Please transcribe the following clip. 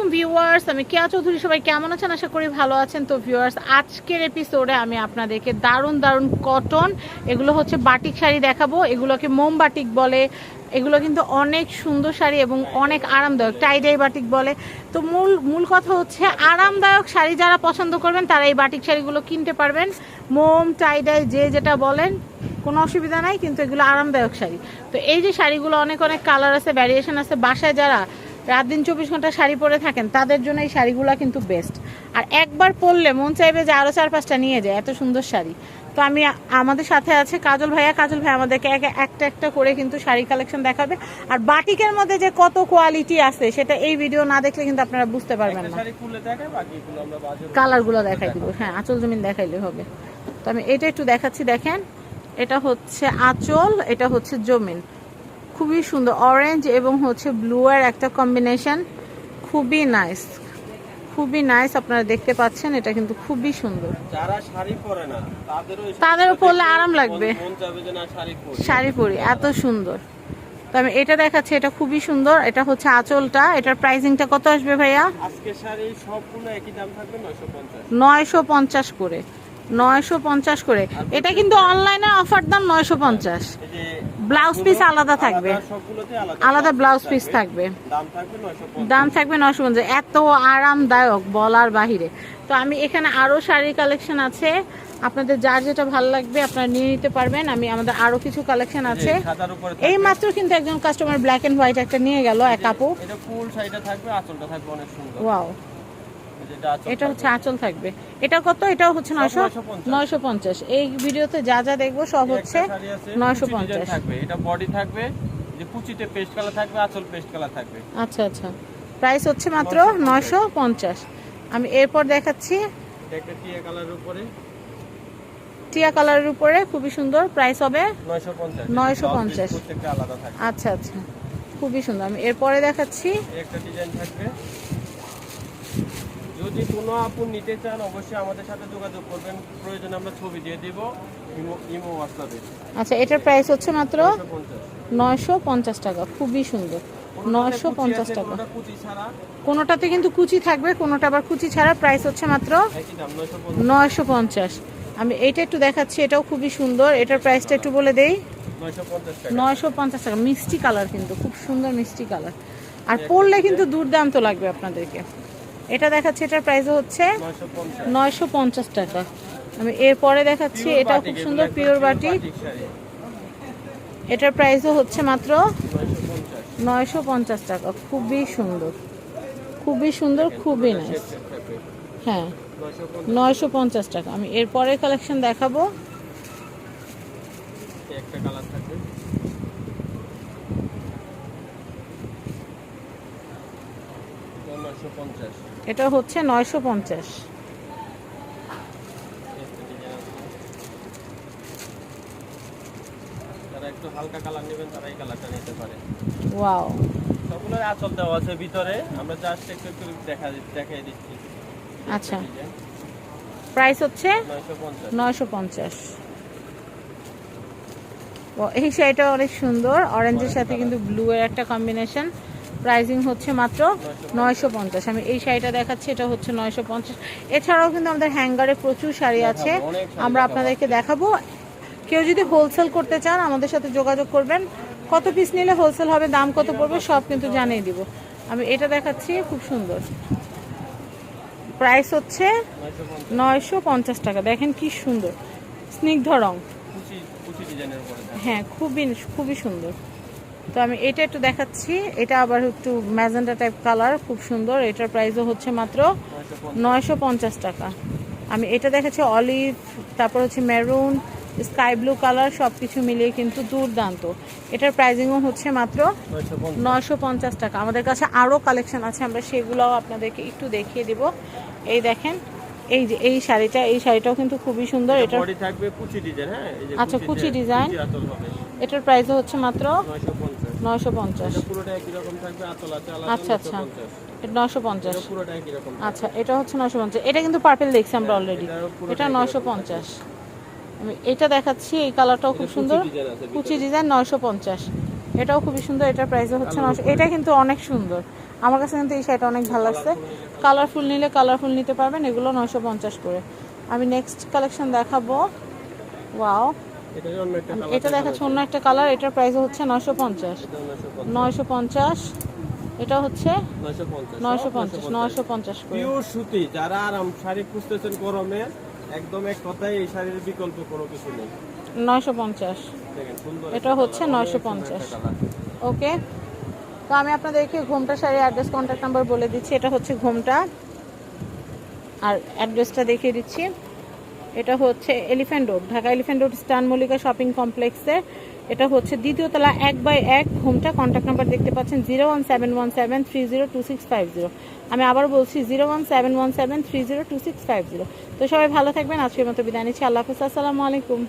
আলাইকুম ভিউয়ার্স, আমি কেয়া চৌধুরী। সবাই কেমন আছেন? আশা করি ভালো আছেন। তো ভিউয়ার্স, আজকের এপিসোডে আমি আপনাদেরকে দারুণ দারুণ কটন এগুলো হচ্ছে বাটিক শাড়ি দেখাবো। এগুলোকে মোম বাটিক বলে। এগুলো কিন্তু অনেক সুন্দর শাড়ি এবং অনেক আরামদায়ক টাইডাই বাটিক বলে। তো মূল মূল কথা হচ্ছে আরামদায়ক শাড়ি যারা পছন্দ করবেন, তারা এই বাটিক শাড়িগুলো কিনতে পারবেন। মোম টাইডাই যে যেটা বলেন, কোনো অসুবিধা নাই, কিন্তু এগুলো আরামদায়ক শাড়ি। তো এই যে শাড়িগুলো অনেক অনেক কালার আছে ভ্যারিয়েশন আছে, বাসায় যারা রাত দিন চব্বিশ ঘণ্টা শাড়ি পরে থাকেন তাদের জন্য এই শাড়িগুলো কিন্তু বেস্ট আর একবার পরলে মন চাইবে যে আরও চার পাঁচটা নিয়ে যায় এত সুন্দর শাড়ি। তো আমি আমাদের সাথে আছে কাজল ভাইয়া কাজল ভাই আমাদেরকে এক- একটা একটা করে কিন্তু শাড়ি কালেকশন দেখাবে। আর বাটিকের মধ্যে যে কত কোয়ালিটি আছে সেটা এই ভিডিও না দেখলে কিন্তু আপনারা বুঝতে পারবেন না। কালারগুলো দেখাই দিব। হ্যাঁ আঁচল জমিন দেখাইলে হবে। তো আমি এটা একটু দেখাচ্ছি দেখেন। এটা হচ্ছে আঁচল এটা হচ্ছে জমিন। খুবই সুন্দর অরেঞ্জ এবং হচ্ছে ব্লু এর একটা কম্বিনেশন খুবই নাইস খুবই নাইস আপনারা দেখতে পাচ্ছেন এটা কিন্তু খুবই সুন্দর। যারা শাড়ি পরে না তাদেরও তাদেরও পরলে আরাম লাগবে। মন চাইবে যে না শাড়ি পরি। শাড়ি পরি এত সুন্দর। তো আমি এটা দেখাচ্ছি এটা খুবই সুন্দর। এটা হচ্ছে আঁচলটা এটার প্রাইসিংটা কত আসবে ভাইয়া? আজকে শাড়ি সবগুলো একই দাম থাকবে 950 নয়শো পঞ্চাশ করে। নয়শো পঞ্চাশ করে। এটা কিন্তু অনলাইনে অফার দাম নয়শো পঞ্চাশ। ব্লাউজ পিস আলাদা থাকবে। আলাদা। ব্লাউজ পিস থাকবে। দাম থাকবে 950 দাম থাকবে নশো পঞ্চাশ। এত আরামদায়ক বলার বাহিরে। তো আমি এখানে আরও শাড়ি কালেকশন আছে। আপনাদের যার যেটা ভালো লাগবে আপনারা নিয়ে নিতে পারবেন। আমি আমাদের আরও কিছু কালেকশন আছে। এই মাত্র কিন্তু একজন কাস্টমার ব্ল্যাক এন্ড হোয়াইট একটা নিয়ে গেল এক আপু। এটা ফুল শাড়িটা থাকবে আঁচলটা থাকবে অনেক সুন্দর। ওয়াও এটা। হচ্ছে আঁচল থাকবে। এটা কত? এটাও হচ্ছে নয়শো নয়শো পঞ্চাশ। এই ভিডিওতে যা যা দেখব সব হচ্ছে নয়শো পঞ্চাশ। থাকবে। এটা বডি থাকবে যে কুচিতে পেস্ট কালার থাকবে আঁচল পেস্ট কালার থাকবে। আচ্ছা আচ্ছা। প্রাইস হচ্ছে মাত্র নয়শো পঞ্চাশ। আমি এরপর দেখাচ্ছি। একটা টিয়া কালারের উপরে। টিয়া কালারের উপরে খুবই সুন্দর। প্রাইস হবে 950 950 প্রত্যেকটা আলাদা আচ্ছা আচ্ছা। খুবই সুন্দর। আমি এরপরে দেখাচ্ছি। একটা ডিজাইন থাকবে। যদি কোনো আপু নিতে চান অবশ্যই আমাদের সাথে যোগাযোগ করবেন। প্রয়োজনে আমরা ছবি দিয়ে দিব ইমো হোয়াটসঅ্যাপে। আচ্ছা এটার প্রাইস হচ্ছে মাত্র 950 নয়শো পঞ্চাশ টাকা খুবই সুন্দর। নয়শো পঞ্চাশ টাকা। কোনোটা কুচি ছাড়া? কোনোটাতে কিন্তু কুচি থাকবে কোনোটা আবার কুচি ছাড়া প্রাইস হচ্ছে মাত্র 950 নয়শো পঞ্চাশ। আমি এইটা একটু দেখাচ্ছি এটাও খুবই সুন্দর। এটার প্রাইসটা একটু বলে দেই। 950 টাকা। নয়শো পঞ্চাশ টাকা মিষ্টি কালার কিন্তু খুব সুন্দর মিষ্টি কালার আর পরলে কিন্তু দুর্দান্ত লাগবে আপনাদেরকে। এটা দেখাচ্ছি এটার প্রাইস হচ্ছে নয়শো পঞ্চাশ। টাকা। আমি এরপরে দেখাচ্ছি এটা খুব সুন্দর পিওর শাড়ি। এটার প্রাইসও হচ্ছে মাত্র নয়শো পঞ্চাশ। টাকা। খুবই সুন্দর। খুবই সুন্দর খুবই নাইস। হ্যাঁ নয়শো পঞ্চাশ। টাকা। আমি এরপরে কালেকশন দেখাবো। কালার থাকবে। এটা হচ্ছে নয়শো পঞ্চাশ। একটা ডিজাইন আছে। যারা একটু হালকা কালার নেবেন তারা এই কালারটা নিতে পারে। ওয়াও সবগুলোর আঁচল দেওয়া আছে ভিতরে। আমরা জাস্ট একটু একটু দেখা দেখাই দিচ্ছি। আচ্ছা। প্রাইস হচ্ছে নয়শো পঞ্চাশ। নয়শো পঞ্চাশ। ও এই শাড়িটা অনেক সুন্দর। অরেঞ্জের সাথে কিন্তু ব্লু এর একটা কম্বিনেশন প্রাইসিং হচ্ছে মাত্র নয়শো পঞ্চাশ। আমি এই শাড়িটা দেখাচ্ছি এটা হচ্ছে নয়শো পঞ্চাশ। এছাড়াও কিন্তু আমাদের হ্যাঙ্গারে প্রচুর শাড়ি আছে। আমরা আপনাদেরকে দেখাবো। কেউ যদি হোলসেল করতে চান আমাদের সাথে যোগাযোগ করবেন। কত পিস নিলে হোলসেল হবে দাম কত পড়বে সব কিন্তু জানিয়ে দিব। আমি এটা দেখাচ্ছি খুব সুন্দর। প্রাইস হচ্ছে নয়শো পঞ্চাশ টাকা। দেখেন কি সুন্দর। স্নিগ্ধ রং। হ্যাঁ খুবই খুবই সুন্দর। তো আমি এটা একটু দেখাচ্ছি। এটা আবার একটু ম্যাজেন্টা টাইপ কালার খুব সুন্দর। এটার প্রাইসও হচ্ছে মাত্র নয়শো পঞ্চাশ টাকা। আমি এটা দেখাচ্ছি অলিভ তারপর হচ্ছে মেরুন স্কাই ব্লু কালার সব কিছু মিলিয়ে কিন্তু দুর্দান্ত। এটার প্রাইজিংও হচ্ছে মাত্র নয়শো পঞ্চাশ। টাকা। আমাদের কাছে আরও কালেকশন আছে আমরা সেগুলোও আপনাদেরকে একটু দেখিয়ে দিব। এই দেখেন এই যে এই শাড়িটা এই শাড়িটাও কিন্তু খুবই সুন্দর। এটা থাকবে কুচি ডিজাইন হ্যাঁ? আচ্ছা, কুচি ডিজাইন। এটার প্রাইসও হচ্ছে মাত্র নয়শো পঞ্চাশ। নয়শো পঞ্চাশ এটা পুরোটা একই রকম থাকবে আঁচল আছে আলাদা আচ্ছা, আচ্ছা। 950 এটা নয়শো পঞ্চাশ। এটা পুরোটা একই রকম আচ্ছা এটা হচ্ছে নয়শো পঞ্চাশ। এটা কিন্তু পার্পেল দেখছি আমরা অলরেডি এটা নয়শো রকম পঞ্চাশ। আমি এটা দেখাচ্ছি এই কালারটাও খুব সুন্দর কুচি ডিজাইন আছে কুচি ডিজাইন নয়শো পঞ্চাশ। এটাও খুবই সুন্দর এটার প্রাইসও হচ্ছে এটা কিন্তু অনেক সুন্দর। আমার কাছে কিন্তু এই শাড়িটা অনেক ভালো লাগছে। কালারফুল নিলে কালারফুল নিতে পারবেন এগুলো নয়শো পঞ্চাশ করে। আমি নেক্সট কালেকশন দেখাবো। ওয়াও এটা দেখাচ্ছে অন্য একটা কালার এটার প্রাইস হচ্ছে নয়শো পঞ্চাশ। নয়শো পঞ্চাশ। এটা হচ্ছে নয়শো পঞ্চাশ নয়শো পঞ্চাশ করে। পিওর সুতি যারা আরাম শাড়ি খুঁজতেছেন গরমে একদম এক কথায় এই শাড়ির বিকল্প কোনো কিছু নেই। নয়শো পঞ্চাশ। দেখেন সুন্দর এটা হচ্ছে colour, 950 অনেক সুন্দর একটা colour। ওকে? তো আমি আপনাদেরকে ঘুমটা শাড়ি অ্যাড্রেস কন্ট্যাক্ট নাম্বার বলে দিচ্ছি এটা হচ্ছে ঘুমটা। আর অ্যাড্রেসটা দেখিয়ে দিচ্ছি। এটা হচ্ছে elephant road Dhaka elephant road স্টান মল্লিকা শপিং কমপ্লেক্সে এটা হচ্ছে দ্বিতীয় তলা, এক বাই এক। হোমটা কন্ট্যাক্ট নাম্বার দেখতে পাচ্ছেন zero one seven one seven three zero two six five zero আমি আবার বলছি zero one seven one seven three zero two six five zero তো সবাই ভালো থাকবেন, আজকের মতো বিদায় নিচ্ছি। আল্লাহ হাফিজ, আসসালামু আলাইকুম।